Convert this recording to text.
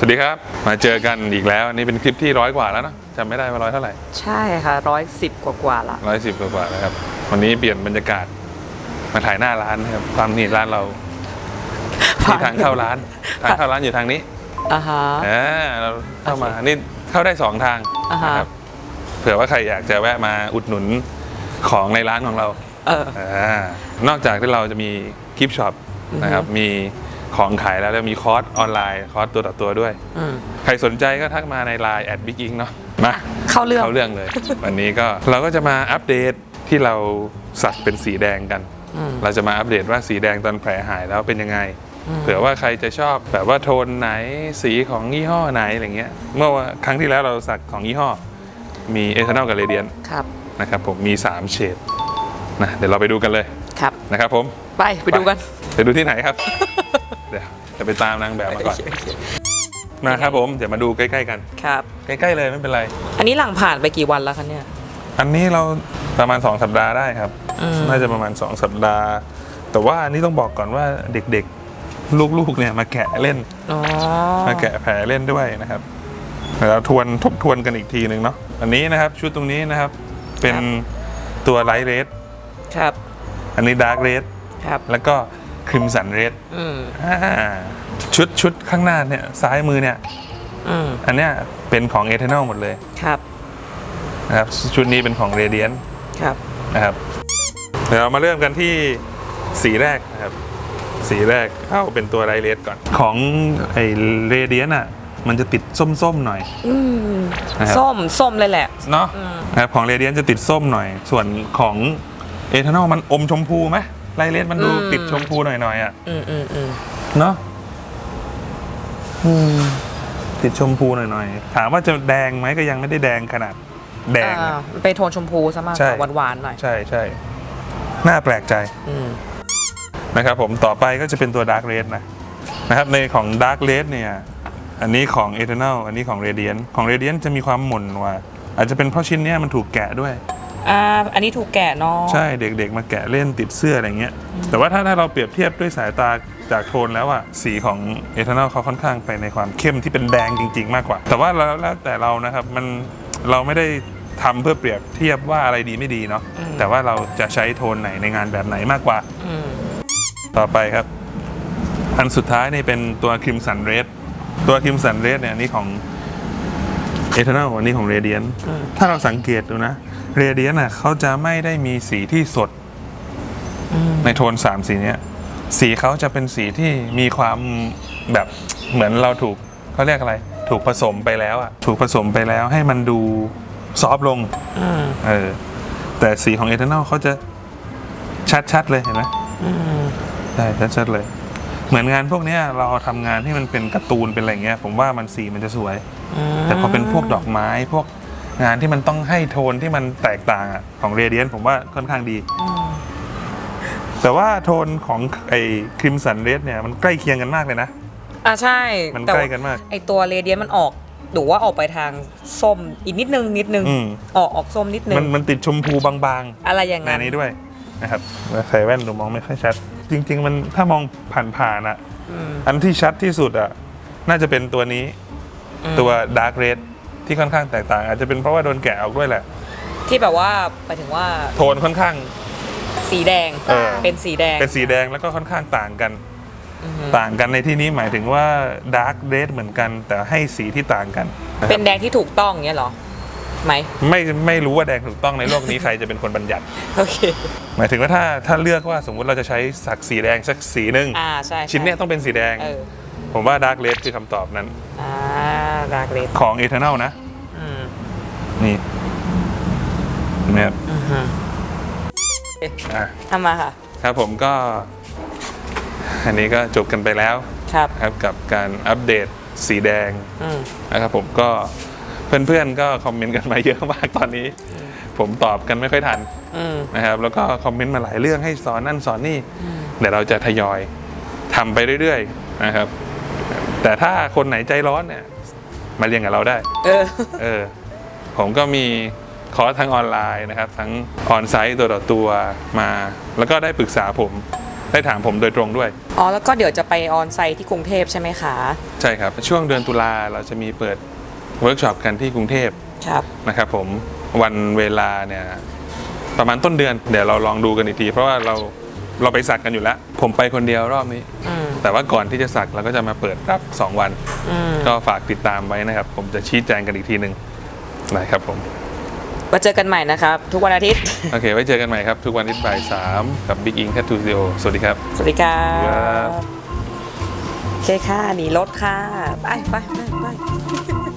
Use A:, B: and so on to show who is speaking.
A: สวัสดีครับ มาเจอกันอีกแล้วอันนี่เป็นคลิปที่ร้อยกว่าแล้วเนอะจำไม่ได้ว่าร้อยเท่าไหร่
B: ใช่ค่ะร้อยสิบกว่ากว่าๆละ
A: ร้อยสิบกว่าๆแล้วครับ วันนี้เปลี่ยนบรรยากาศมาถ่ายหน้าร้านนะครับความนี่ร้านเราที่ทางเข้าร้านทางเข้าร้านอยู่ทางนี้
B: อ่าฮะ
A: อ่าเราเข้ามานี่เข้าได้สองทาง
B: อ่าฮะ
A: นะครับเผื่อว่าใครอยากจะแวะมาอุดหนุนของในร้านของเรา
B: เออ
A: อานอกจากที่เราจะมีกิฟต์ช็อปนะครับมี ของขายแล้วแล้วมีคอร์สออนไลน์คอร์สตัวต่อตัวด้วย
B: อืม
A: ใครสนใจก็ทักมาใน Line แอดบิ๊กอิงเนาะมา
B: เข้าเรื่อง
A: เข้าเรื่องเลย วันนี้ก็เราก็จะมาอัปเดตที่เราสักเป็นสีแดงกัน
B: อืม
A: เราจะมาอัปเดตว่าสีแดงตอนแผลหายแล้วเป็นยังไง
B: อืม
A: เผื่อว่าใครจะชอบแบบว่าโทนไหนสีของยี่ห้อไหนอะไรเงี้ย เมื่อว่าครั้งที่แล้วเราสักของยี่ห้อ มีเอทานอลกับเรเดียน
B: ครับ
A: นะครับผมมี 3 เฉดนะเดี๋ยวเราไปดูกันเลย
B: ครับ
A: นะครับผม
B: ไปไปดูกัน
A: ไปดูที่ไหนครับ เดี๋ยวจะไปตามนางแบบมาก่อนมาครับผมเดี๋ยวมาดูใกล้ๆกัน
B: ครับ
A: ใกล้ๆเลยไม่เป็นไร
B: อันนี้หลังผ่านไปกี่วันแล้วคะเนี่ย
A: อันนี้เราประมาณ 2 สัปดาห์ได้ครับ
B: อืม
A: น่าจะประมาณ 2 สัปดาห์ แต่ว่าอันนี้ต้องบอกก่อนว่าเด็กๆ ลูกๆเนี่ยมาแกะเล่น
B: อ๋อ
A: มาแกะแผลเล่นด้วยนะครับแล้วทวนทบทวนกันอีกทีหนึ่งเนาะอันนี้นะครับชุดตรงนี้นะครับ เป็นตัวไลท์เรด
B: ครับ
A: อันนี้ดาร์กเรด
B: ครับ
A: แล้วก็ คริมสันเรด
B: อืม
A: ชุดชุดข้างหน้าเนี่ย ซ้ายมือเนี่ย
B: อืม
A: อันเนี้ยเป็นของเอเทนอลหมดเลย
B: ครับ
A: นะครับ ชุดนี้เป็นของเรเดียน
B: ครับ
A: นะครับ เดี๋ยวเรามาเริ่มกันที่สีแรกนะครับ สีแรกเข้าเป็นตัวไรเลสก่อน ของไอเรเดียนอะ มันจะติดส้มๆหน่อย
B: อืม
A: นะครับ
B: ส้ม ส้มเลยแหละ
A: เนาะ
B: อืม
A: นะครับของเรเดียนจะติดส้มหน่อย ส่วนของเอทานอลมันอมชมพูไหม ไรเลสมันดูติดชมพูหน่อยๆอะ
B: อืมอืมอืม
A: เนาะอืมติดชมพูหน่อยๆ ถามว่าจะแดงไหมก็ยังไม่ได้แดงขนาด แดง
B: อ่า
A: อะ
B: มันเป็นโทนชมพูซะมากก
A: ใช่
B: ว่าหวานๆหน่อย
A: ใช่ใช่น่าแปลกใจ
B: อืม
A: นะครับผมต่อไปก็จะเป็นตัว Dark Red นะนะครับในของ Dark Red เนี่ยอันนี้ของ Eternal อันนี้ของ Radiant ของ Radiant จะมีความหม่นกว่า อาจจะเป็นเพราะชิ้นเนี้ยมันถูกแกะด้วย
B: อ่าอันนี้ถูกแกะเนาะ
A: ใช่เด็กๆ มาแกะเล่นติดเสื้ออะไรเงี้ย แต่ว่าถ้าถ้าเราเปรียบเทียบด้วยสายตาจากโทนแล้วอะสีของ Eternal เขาค่อนข้างไปในความเข้มที่เป็นแดงจริง ๆ มากกว่า แต่ว่าแล้วแล้วแต่เรานะครับมันเราไม่ได้ทำเพื่อเปรียบเทียบว่าอะไรดีไม่ดีเนาะแต่ว่าเราจะใช้โทนไหนในงานแบบไหนมากกว่า
B: อืม
A: ต่อไปครับ อันสุดท้ายนี่เป็นตัวค r มสันเรดตัวค r มสันเรดเนี่ยอันนี่ของเอท r น a ลอันนี้ของเรเดียน
B: อืม
A: ถ้าเราสังเกตดูนะ เรเดียนอะเขาจะไม่ได้มีสีที่สด
B: อืม
A: ในโทน3สีเนี้ย สีเขาจะเป็นสีที่มีความแบบเหมือนเราถูกเขาเรียกอะไร ถูกผสมไปแล้วอะถูกผสมไปแล้วให้มันดูซอฟต์ลง
B: อืม
A: เออแต่สีของเอท r น a ลเขาจะชัดๆเลยเห็นไหม
B: อืม
A: ใช่ชัดๆเลย เหมือนงานพวกเนี้ยเราทำงานที่มันเป็นการ์ตูนเป็นอะไรเงี้ย ผมว่ามันสีมันจะสวย แต่พอเป็นพวกดอกไม้พวก งานที่มันต้องให้โทนที่มันแตกต่างอะของเรเดียนผมว่าค่อนข้างดี แต่ว่าโทนของไอ้คริมสันเรดเนี่ยมันใกล้เคียงกันมากเลยนะ
B: อ่าใช่
A: มัน
B: แต่
A: ใกล้
B: ว่า
A: กันมาก
B: ไอตัวเรเดียนมันออกดูว่าออกไปทางส้มอีกนิดนึงนิดนึง
A: อืม
B: ออกออกส้มนิดนึ
A: มัน
B: ง
A: มันติดชมพูบาง
B: อะไรอย่าง
A: ๆใน
B: นั้น
A: นี้ด้วยนะครับใส่แว่นดูมองไม่ค่อยชัด จริง ๆ มันถ้ามองผ่านๆอะ
B: อืม
A: อันที่ชัดที่สุดอะน่าจะเป็นตัวนี้
B: อืม
A: ตัวดาร์กเรด ที่ค่อนข้างแตกต่าง อาจจะเป็นเพราะว่าโดนแกะออกด้วยแหละ
B: ที่แบบว่าไปถึงว่า
A: โทนค่อนข้าง
B: สีแดง
A: เออ
B: เป็นสีแดง
A: เป็นสีแดงแล้วก็ค่อนข้างต่างกัน
B: อือฮึ
A: ต่างกันในที่นี้หมายถึงว่าดาร์กเรดเหมือนกัน แต่ให้สีที่ต่างกันนะครับ
B: เป็นแดงที่ถูกต้องเงี้ยเหรอไหม
A: ไม่ไม่รู้ว่าแดงถูกต้องในโลกนี้ ใครจะเป็นคนบัญญัติ
B: โอเค
A: หมายถึงว่าถ้าถ้าเลือกว่าสมมุติเราจะใช้สักสีแดงสักสีหนึ่ง
B: อ่าใช่ใชิ้
A: นเนี้ยต้องเป็นสีแดง
B: เออ
A: ผมว่าดาร์กเรดคือคำตอบนั้น
B: อ่าดาร์กเลด
A: ของ Eternal นะ
B: อืม
A: นี่เห็นไหมครับ
B: อือฮึ
A: อะ
B: ทำมาค่ะ
A: ครับผมก็ อันนี้ก็จบกันไปแล้ว
B: ครับ
A: ครับกับการอัปเดตสีแดง
B: อืม
A: นะครับผมก็เพื่อนๆก็คอมเมนต์กันมาเยอะมากตอนนี้ ผมตอบกันไม่ค่อยทัน
B: อืม
A: นะครับ แล้วก็คอมเมนต์มาหลายเรื่องให้สอนนั่นสอนนี่เดี๋ยวเราจะทยอยทำไปเรื่อยๆนะครับ แต่ถ้าคนไหนใจร้อนเนี่ย มาเรียนกับเราได้
B: เออ
A: เออ ผมก็มีคอร์สทั้งออนไลน์นะครับ ทั้งออนไซต์ตัวต่อตัวมา แล้วก็ได้ปรึกษาผม ได้ถามผมโดยตรงด้วย
B: อ๋อ แล้วก็เดี๋ยวจะไปออนไซต์ที่กรุงเทพใช่ไหมคะ
A: ใช่ครับ ช่วงเดือนตุลาเราจะมีเปิดเวิร์กช็อปกันที่กรุงเทพ
B: ครับ
A: นะครับผมวันเวลาเนี่ยประมาณต้นเดือน เดี๋ยวเราลองดูกันอีกที เพราะว่าเราเราไปสักกันอยู่แล้ว ผมไปคนเดียวรอบนี้
B: อืม
A: แต่ว่าก่อนที่จะสักเราก็จะมาเปิดรับ 2 วัน
B: อืม
A: ก็ฝากติดตามไว้นะครับ ผมจะชี้แจงกันอีกทีหนึ่งนะครับผม
B: มาเจอกันใหม่นะครับ ทุกวันอาทิตย์
A: โอเค ไว้เจอกันใหม่ครับ ทุกวันอาทิตย์บ่ายสามกับ Big Ink Tattoo Studio สวัสดีครับ
B: สวัสดีครั
A: ครับ บ
B: โอเคค่ะหนีรถค่ะ ไปไปไปไป